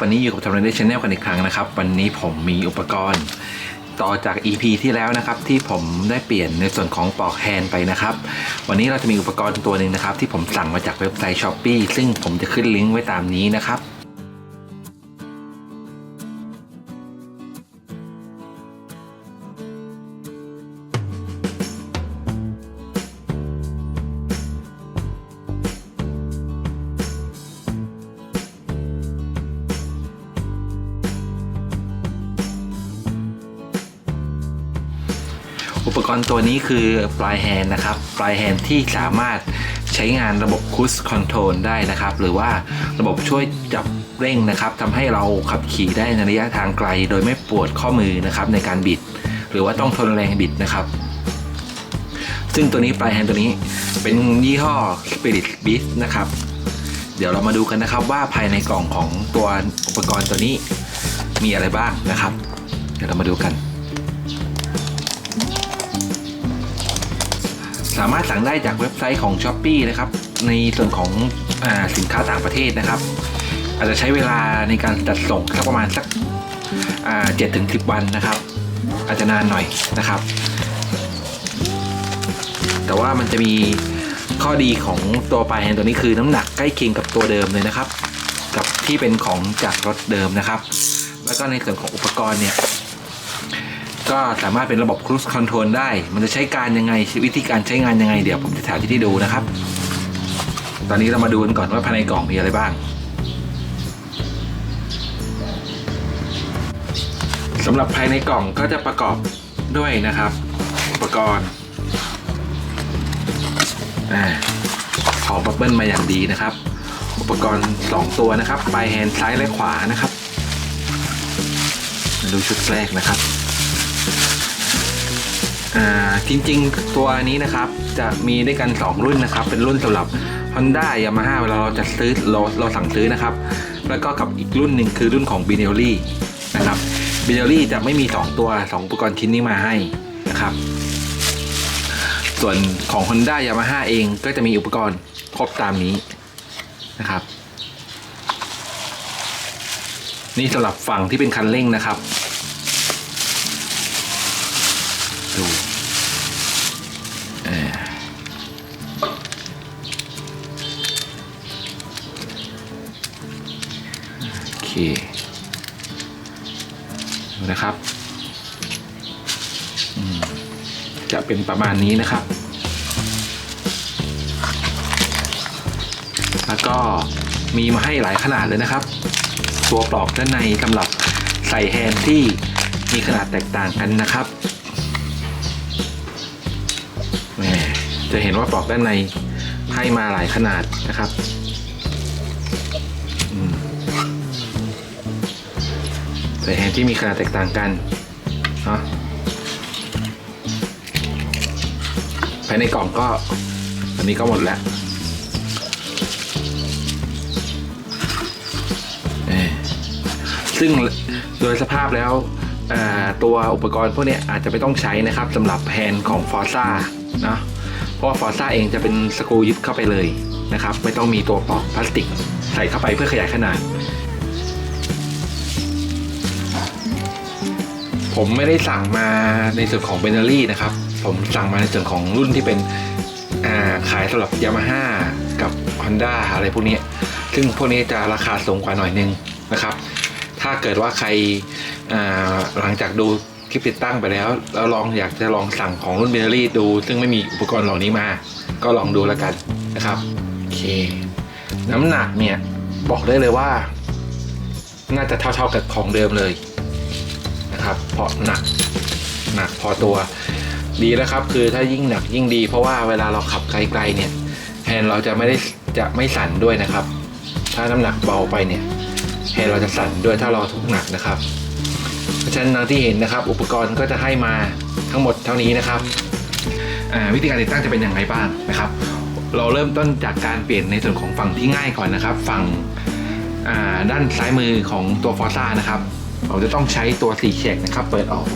วันนี้อยู่กับทำรายได้ชาแนลกันอีกครั้งนะครับ วันนี้ผมมีอุปกรณ์ ต่อจาก EP ที่แล้วนะครับ ที่ผมได้เปลี่ยนในส่วนของปลอกแฮนไปนะครับ วันนี้เราจะมีอุปกรณ์ตัวหนึ่งนะครับ ที่ผมสั่งมาจากเว็บไซต์ s h อ p e e ซึ่งผมจะขึ้นลิงก์ไว้ตามนี้นะครับ กรณ์ตัวนี้คือปลายแฮนด์นะครับ ปลายแฮนด์ที่สามารถใช้งานระบบคูสคอนโทรลได้นะครับ หรือว่าระบบช่วยจับเร่งนะครับทำให้เราขับขี่ได้ในระยะทางไกล โดยไม่ปวดข้อมือนะครับในการบิด หรือว่าต้องทนแรงบิดนะครับ ซึ่งตัวนี้ปลายแฮนด์ตัวนี้เป็นยี่ห้อ Spirit Beast นะครับ เดี๋ยวเรามาดูกันนะครับว่าภายในกล่องของตัวอุปกรณ์ตัวนี้มีอะไรบ้างนะครับ เดี๋ยวเรามาดูกัน สามารถสั่งได้จากเว็บไซต์ของ s h อ p e e นะครับ ในส่วนของอสินค้าต่างประเทศนะครับ อาจจะใช้เวลาในการจัดส่งสักประมาณสักเจ็ดถึงสิบวันนะครับ อาจจะนานหน่อยนะครับ แต่ว่ามันจะมีข้อดีของตัวปลายแฮนตัวนี้คือน้ำหนักใกล้เคียงกับตัวเดิมเลยนะครับ กับที่เป็นของจากรถเดิมนะครับ แล้วก็ในส่วนของอุปกรณ์เนี่ย ก็สามารถเป็นระบบ cruise control ได้ มันจะใช้การยังไงวิธีการใช้งานยังไงเดี๋ยวผมจะถ่ายที่ให้ดูนะครับ ตอนนี้เรามาดูกันก่อนว่าภายในกล่องมีอะไรบ้างสำหรับภายในกล่องก็จะประกอบด้วยนะครับ อุปกรณ์อาของบับเบิ้ลมาอย่างดีนะครับ อุปกรณ์ 2 ตัวนะครับปลายแฮนด์ซ้ายและขวานะครับ ดูชุดแรกนะครับ อ่าจริงๆ ตัวนี้นะครับจะมีด้วยกัน 2 รุ่นนะครับ เป็นรุ่นสำหรับ Honda Yamaha เวลาเราจะซื้อเราเราสั่งซื้อนะครับ แล้วก็กับอีกรุ่นหนึ่งคือรุ่นของ b i n e l l i นะครับ b i n e l l i จะไม่มี 2 ตัว 2 อุปกรณ์ชิ้นนี้มาให้นะครับ ส่วนของ Honda Yamaha เองก็จะมีอุปกรณ์ครบตามนี้นะครับ นี่สำหรับฝั่งที่เป็นคันเร่งนะครับ เคนะครับจะเป็นประมาณนี้นะครับ แล้วก็มีมาให้หลายขนาดเลยนะครับ ตัวปลอกด้านในสำหรับใส่แฮนด์ที่มีขนาดแตกต่างกันนะครับแหมจะเห็นว่าปลอกด้านในให้มาหลายขนาดนะครับ ใส่แฮนด์ที่มีขนาดแตกต่างกันเนาะภายในกล่องก็อันนี้ก็หมดแล้วเออซึ่งโดยสภาพแล้วตัวอุปกรณ์พวกนี้อาจจะไม่ต้องใช้นะครับสำหรับแฮนด์ของ f o r z a เนาะเพราะว่า f o r z a เองจะเป็นสกรูยึดเข้าไปเลยนะครับ ไม่ต้องมีตัวปลอกพลาสติกใส่เข้าไปเพื่อขยายขนาด ผมไม่ได้สั่งมาในส่วนของเบนเนอรี่นะครับ ผมสั่งมาในส่วนของรุ่นที่เป็นาขายสำหรับยามาฮ่ากับ Honda อะไรพวกนี้ ซึ่งพวกนี้จะราคาสูงกว่าหน่อยนึงนะครับ ถ้าเกิดว่าใครหลังจากดูคลิปติดตั้งไปแล้ว แล้วลองอยากจะลองสั่งของรุ่นเบนเนอรี่ดู ซึ่งไม่มีอุปกรณ์เหล่านี้มา ก็ลองดูแล้วกันนะครับโอเค น้ำหนักเนี่ยบอกได้เลยว่า น่าจะเท่าๆกับของเดิมเลย นะครับ เพราะหนักหนักพอตัว ดีแล้วครับ คือถ้ายิ่งหนักยิ่งดี เพราะว่าเวลาเราขับไกลๆเนี่ยแฮนเราจะไม่ได้จะไม่สั่นด้วยนะครับ ถ้าน้ำหนักเบาไปเนี่ยแฮนเราจะสั่นด้วยถ้าเราทุกหนักนะครับ เพราะฉะนั้นที่เห็นนะครับ อุปกรณ์ก็จะให้มาทั้งหมดเท่านี้นะครับวิธีการติดตั้งจะเป็นอย่างไรบ้างนะครับ เราเริ่มต้นจากการเปลี่ยนในส่วนของฝั่งที่ง่ายก่อนนะครับ ฝั่งด้านซ้ายมือของตัวฟอร์ซ่านะครับ เราจะต้องใช้ตัวสีแฉกนะครับ เปิดออก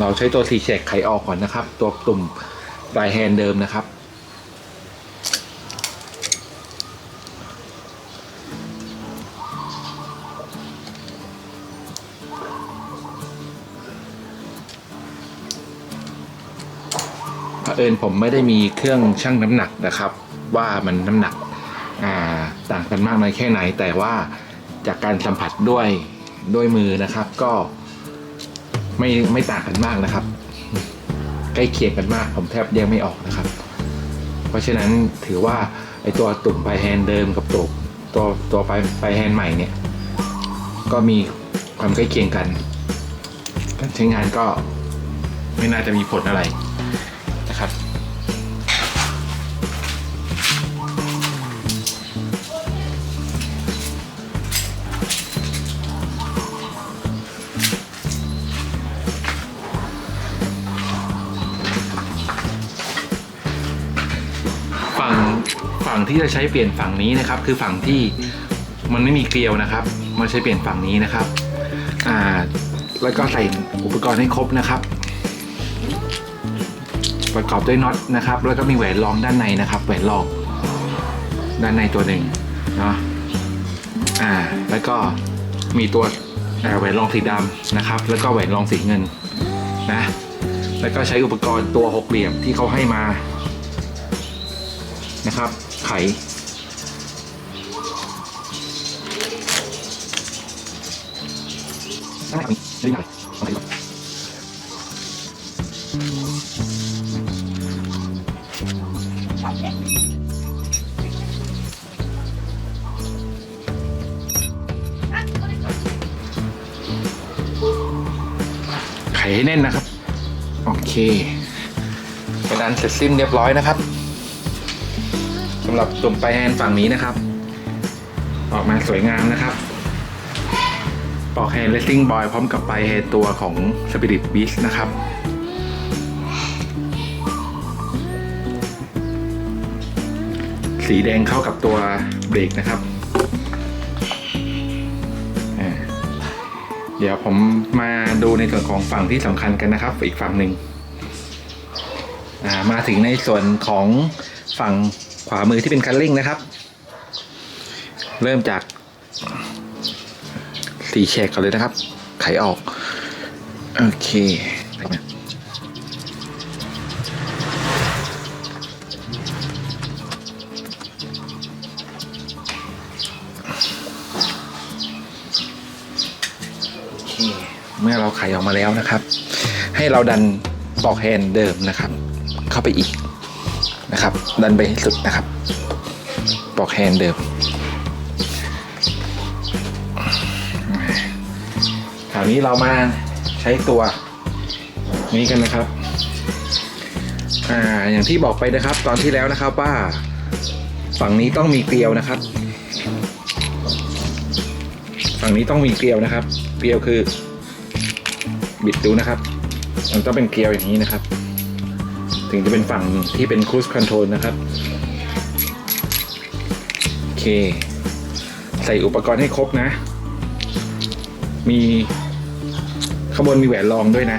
เราใช้ตัวสีแฉกไขออกก่อนนะครับ ตัวตุ่มปลายแฮนเดิมนะครับ เผอิญผมไม่ได้มีเครื่องชั่งน้ำหนักนะครับ ว่ามันน้ำหนัก ต่างกันมากน้อยแค่ไหน แต่ว่าจากการสัมผัสด้วยด้วยมือนะครับ ก็ไม่ไม่ต่างกันมากนะครับ ใกล้เคียงกันมาก ผมแทบแยกไม่ออกนะครับ เพราะฉะนั้นถือว่าไอตัวตุ่มปลายแฮนเดิมกับตัวตัวตัวปลายปลายแฮนด์ใหม่เนี่ย ก็มีความใกล้เคียงกัน การใช้งานก็ไม่น่าจะมีผลอะไร ที่จะใช้เปลี่ยนฝั่งนี้นะครับ คือฝั่งที่มันไม่มีเกลียวนะครับ มันใช้เปลี่ยนฝั่งนี้นะครับอ่าแล้วก็ใส่อุปกรณ์ให้ครบนะครับ ประกอบด้วยน็อตนะครับ แล้วก็มีแหวนรองด้านในนะครับแหวนรองด้านในตัวหนึ่งเนาะอ่าแล้วก็มีตัวแหวนรองสีดำนะครับ แล้วก็แหวนรองสีเงินนะแล้วก็ใช้อุปกรณ์ตัวหกเหลี่ยมที่เขาให้มานะครับ ข ไขให้แน่นนะครับ โอเคเป็นอันเสร็จสิ้นเรียบร้อยนะครับำหรับตุ่มปลายแฮนด์ฝั่งนี้นะครับ ออกมาสวยงามนะครับ ปอกแฮนด์เลสซิ่งบอยพร้อมกับปลายแฮนด์ตัวของ Spirit Beast นะครับสีแดงเข้ากับตัวเบรกนะครับ เดี๋ยวผมมาดูในส่วนของฝั่งที่สำคัญกันนะครับ อีกฝั่งหนึ่ง มาถึงในส่วนของฝั่ง ขวามือที่เป็นคันเร่งนะครับ เริ่มจากสีแฉกก่อนเลยนะครับ ไขออก โอเคเมื่อเราไขออกมาแล้วนะครับ ให้เราดันปลอกแฮนเดิมนะครับ เข้าไปอีก นะครับ ดันไปให้สุดนะครับปอกแฮนเดิมคราวนี้เรามาใช้ตัวนี้กันนะครับอ่าอย่างที่บอกไปนะครับ ตอนที่แล้วนะครับว่าฝั่งนี้ต้องมีเกลียวนะครับ ฝั่งนี้ต้องมีเกลียวนะครับ เกลียวคือ บิดดูนะครับ มันต้องเป็นเกลียวอย่างนี้นะครับ ถึงจะเป็นฝั่งที่เป็นครู i คอนโทรลนะครับ โอเค ใส่อุปกรณ์ให้ครบนะ มีข้างบนมีแหวนรองด้วยนะ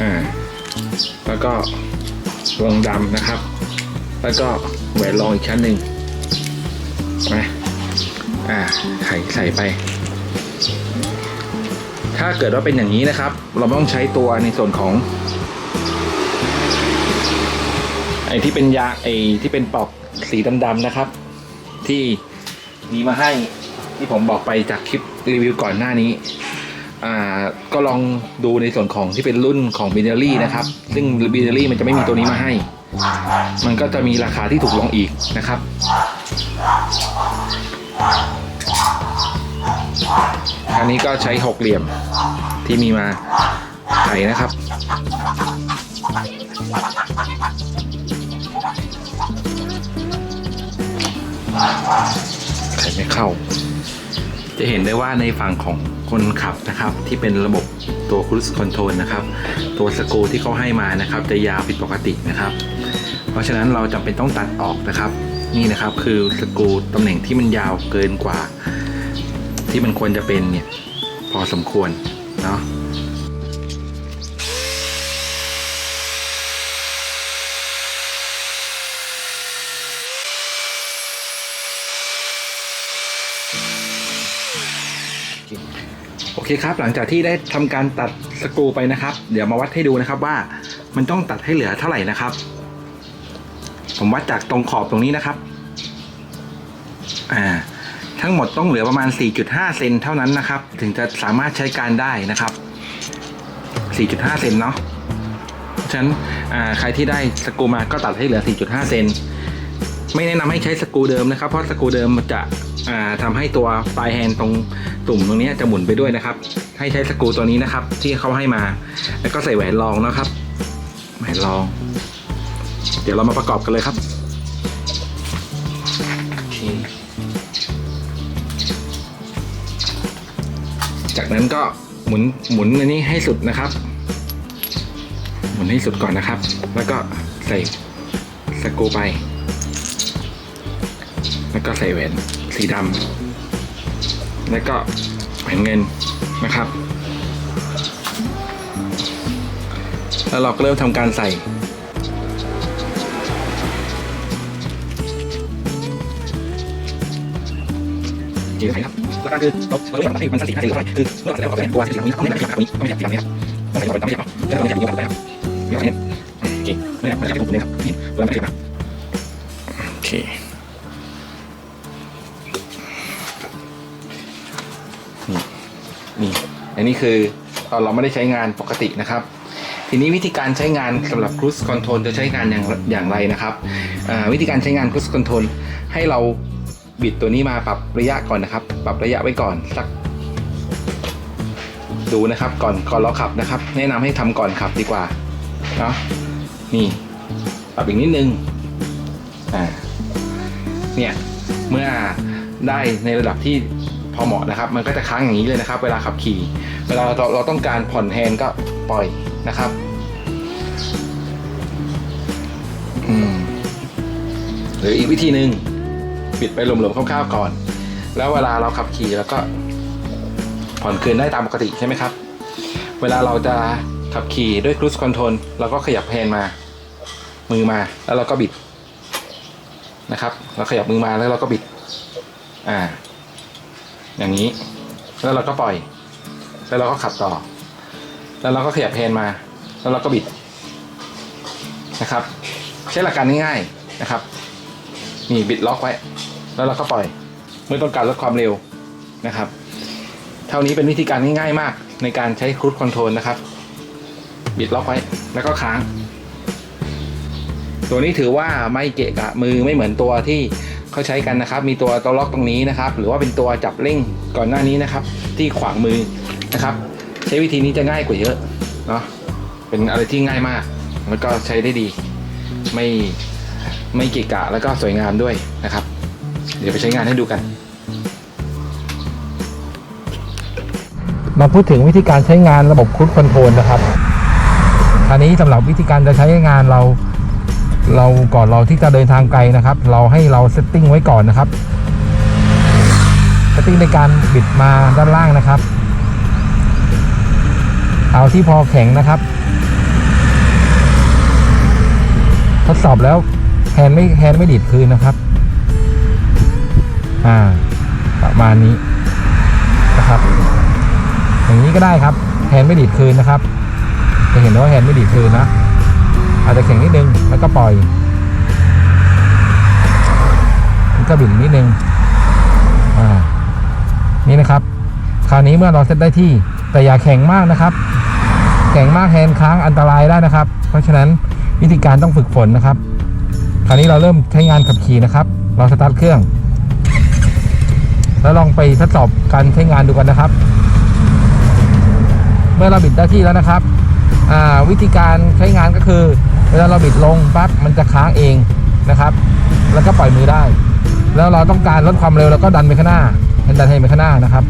อ่า แล้วก็วงดำนะครับ แล้วก็แหวนรองอีกชั้นหนึ่งนะอ่าไขใส่ไป ถ้าเกิดว่าเป็นอย่างนี้นะครับ เราต้องใช้ตัวในส่วนของ ไอ้ที่เป็นยาไอ้ที่เป็นปลอกสีดำๆนะครับ ที่มีมาให้ที่ผมบอกไปจากคลิปรีวิวก่อนหน้านี้ อ่าก็ลองดูในส่วนของที่เป็นรุ่นของบินเนอรี่นะครับ ซึ่งบินเนอรี่มันจะไม่มีตัวนี้มาให้ มันก็จะมีราคาที่ถูกลงอีกนะครับอันนี้ก็ใช้หกเหลี่ยมที่มีมาไขนะครับ ไขไม่เข้า จะเห็นได้ว่าในฝั่งของคนขับนะครับ ที่เป็นระบบตัว cruise control นะครับ ตัวสกรูที่เขาให้มานะครับ จะยาวผิดปกตินะครับ เพราะฉะนั้นเราจำเป็นต้องตัดออกนะครับ นี่นะครับคือสกรูตำแหน่งที่มันยาวเกินกว่า ที่มันควรจะเป็นเนี่ยพอสมควรเนาะ อเคครับ หลังจากที่ได้ทำการตัดสกรูไปนะครับ เดี๋ยวมาวัดให้ดูนะครับว่ามันต้องตัดให้เหลือเท่าไหร่นะครับ ผมวัดจากตรงขอบตรงนี้นะครับ อ่า ทั้งหมดต้องเหลือประมาณ 4.5 เซนเท่านั้นนะครับ ถึงจะสามารถใช้การได้นะครับ 4.5 เซนเนาะฉะนั้นอ่าใครที่ได้สกรูมาก็ตัดให้เหลือ 4.5 เซน ไม่แนะนำให้ใช้สกูเดิมนะครับ เพราะสกูเดิมมันจะอ่าทำให้ตัวปลายแฮนด์ตรงตุ่มตรงนี้จะหมุนไปด้วยนะครับ ให้ใช้สกูตัวนี้นะครับ ที่เขาให้มา แล้วก็ใส่แหวนรองนะครับ แหวนรอง เดี๋ยวเรามาประกอบกันเลยครับจากนั้นก็หมุนหมุนอันนี้ให้สุดนะครับ หมุนให้สุดก่อนนะครับ แล้วก็ใส่สกูไป แล้วก็ใส่แหวนสีดำแล้วก็แหวนเงินนะครับ แล้วเราก็เริ่มทำการใส่นี่เลยครับหลักการคือเราเราเริ่มทำให้มันสันติให้เหลือเท่าไรคือเมื่อเราใส่แล้วเราก็ใส่ตัวสีเหลืองนี้ต้องไม่ได้สีเหลืองนี้ต้องไม่ได้สีเหลืองนี้ครับต้องใส่ต่อไปต้องไม่ใช่ต่อแล้วต้องใส่อย่างนี้ก่อนไปครับนี่โอเคไม่ได้ไม่ได้ที่ผมเลยครับนี่เราไม่ได้ครับ นี่อันนี้คือตอนเราไม่ได้ใช้งานปกตินะครับ ทีนี้วิธีการใช้งานสำหรับ Cruise Control จะใช้งานอย่างอย่างไรนะครับวิธีการใช้งาน Cruise Control ให้เราบิดตัวนี้มาปรับระยะก่อนนะครับ ปรับระยะไว้ก่อนสักดูนะครับก่อนก่อนเราขับนะครับ แนะนำให้ทำก่อนขับดีกว่าเนาะนี่ปรับอีกนิดนึงอ่าเนี่ยเมื่อได้ในระดับที่พอเหมาะนะครับ มันก็จะค้างอย่างนี้เลยนะครับ เวลาขับขี่ เวลาเราเราต้องการผ่อนแฮนก็ปล่อยนะครับอืมหรืออีกวิธีหนึ่งปิดไปหลมๆคร่าวๆก่อน แล้วเวลาเราขับขี่แล้วก็ ผ่อนคืนได้ตามปกติใช่ไหมครับ เวลาเราจะขับขี่ด้วย cruise control เราก็ขยับแฮนมา มือมาแล้วเราก็บิดนะครับ เราขยับมือมาแล้วเราก็บิด อ่า อย่างนี้ แล้วเราก็ปล่อย แล้วเราก็ขับต่อ แล้วเราก็ขยับแฮนมา แล้วเราก็บิดนะครับ ใช้หลักการง่ายๆนะครับ นี่บิดล็อกไว้ แล้วเราก็ปล่อย เมื่อต้องการลดความเร็วนะครับ เท่านี้เป็นวิธีการง่ายๆมากในการใช้ครู i คอนโทรลนะครับ บิดล็อกไว้ แล้วก็ค้าง ตัวนี้ถือว่าไม่เกะกะมือไม่เหมือนตัวที่เขาใช้กันนะครับ มีตัวตัวล็อกตรงนี้นะครับ หรือว่าเป็นตัวจับเร่งก่อนหน้านี้นะครับ ที่ขวางมือ นะครับ ใช้วิธีนี้จะง่ายกว่าเยอะเนาะเป็นอะไรที่ง่ายมาก แล้วก็ใช้ได้ดี ไม่ไม่เกะกะแล้วก็สวยงามด้วยนะครับ เดี๋ยวไปใช้งานให้ดูกัน มาพูดถึงวิธีการใช้งานระบบคูดคอนโทรลนะครับอันนี้สำหรับวิธีการจะใช้งานเราเราก่อนเราที่จะเดินทางไกลนะครับ เราให้เราเซตติ้งไว้ก่อนนะครับเซตติ้งในการบิดมาด้านล่างนะครับ เอาที่พอแข็งนะครับ ทดสอบแล้วแฮนไม่แฮนไม่ดีดคืนนะครับ อ่า ประมาณนี้นะครับ อย่างนี้ก็ได้ครับแฮนไม่ดีดคืนนะครับ จะเห็นว่าแฮนไม่ดีดคืนนะอาจจะแข็งนิดนึงแล้วก็ปล่อยก็บิดนิดนึงอ่านี่นะครับ คราวนี้เมื่อเราเซตได้ที่แต่อย่าแข็งมากนะครับ แข็งมากแฮนด์ค้างอันตรายได้นะครับ เพราะฉะนั้นวิธีการต้องฝึกฝนนะครับ คราวนี้เราเริ่มใช้งานขับขี่นะครับ เราสตาร์ทเครื่อง แล้วลองไปทดสอบการใช้งานดูกันนะครับ เมื่อเราบิดได้ที่แล้วนะครับวิธีการใช้งานก็คือ เวลาเราบิดลงปั๊บมันจะค้างเองนะครับ แล้วก็ปล่อยมือได้ แล้วเราต้องการลดความเร็วเราก็ดันไปข้างหน้าให้ดันให้ไปข้างหน้านะครับ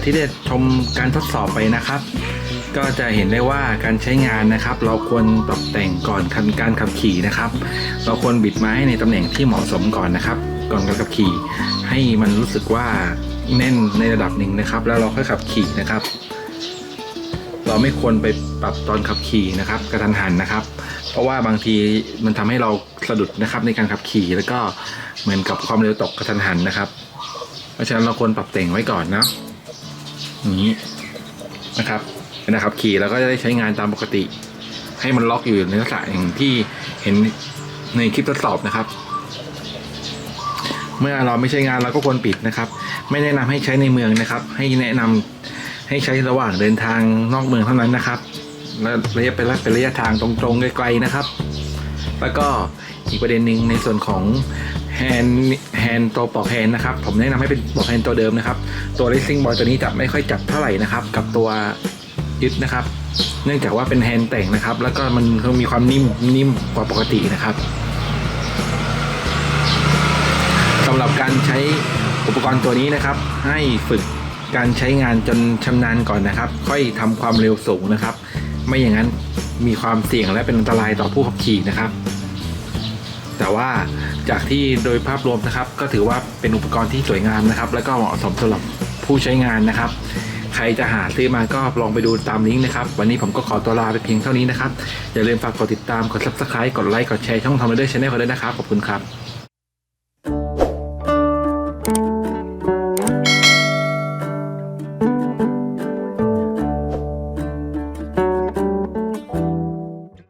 จากที่ได้ชมการทดสอบไปนะครับ ก็จะเห็นได้ว่าการใช้งานนะครับ เราควรปรับแต่งก่อนการขับขี่นะครับ เราควรบิดไม้ในตำแหน่งที่เหมาะสมก่อนนะครับ ก่อนการขับขี่ ให้มันรู้สึกว่าแน่นในระดับหนึ่งนะครับ แล้วเราค่อยขับขี่นะครับ เราไม่ควรไปปรับตอนขับขี่นะครับกระทันหันนะครับ เพราะว่าบางทีมันทำให้เราสะดุดนะครับในการขับขี่แล้วก็เหมือนกับความเร็วตกกระทันหันนะครับ เพราะฉะนั้นเราควรปรับแต่งไว้ก่อนนะอย่าง นี้นะครับนะครับ ขี่แล้วก็จะได้ใช้งานตามปกติ ให้มันล็อกอยู่ในลักษณะอย่างที่เห็นในคลิปทดสอบนะครับ เมื่อเราไม่ใช้งานเราก็ควรปิดนะครับ ไม่แนะนำให้ใช้ในเมืองนะครับ ให้แนะนำให้ใช้ระหว่างเดินทางนอกเมืองเท่านั้นนะครับและระยะเป็นระเป็นระยะทางตรงๆไกลๆนะครับ แล้วก็อีกประเด็นหนึ่งในส่วนของ แฮนด์แฮนด์ตัวปลอกแฮนด์นะครับ ผมแนะนำให้เป็นปลอกแฮนด์ตัวเดิมนะครับ ตัว racing ball ตัวนี้จะไม่ค่อยจับเท่าไหร่นะครับ กับตัวยึดนะครับ เนื่องจากว่าเป็นแฮนด์แต่งนะครับ แล้วก็มันมีความนิ่มนิ่มกว่าปกตินะครับสำหรับการใช้อุปกรณ์ตัวนี้นะครับ ให้ฝึกการใช้งานจนชำนาญก่อนนะครับ ค่อยทำความเร็วสูงนะครับ ไม่อย่างนั้นมีความเสี่ยงและเป็นอันตรายต่อผู้ขับขี่นะครับ แต่ว่าจากที่โดยภาพรวมนะครับ ก็ถือว่าเป็นอุปกรณ์ที่สวยงามนะครับ และก็เหมาะสมสำหรับผู้ใช้งานนะครับ ใครจะหาซื้อมาก็ลองไปดูตามลิงก์นะครับ วันนี้ผมก็ขอตัวลาไปเพียงเท่านี้นะครับ อย่าลืมฝากกดติดตาม กด subscribe กดไลค์ กดแชร์ช่องทอมเดอร์ชาแนลกันด้วยนะครับ ขอบคุณครับ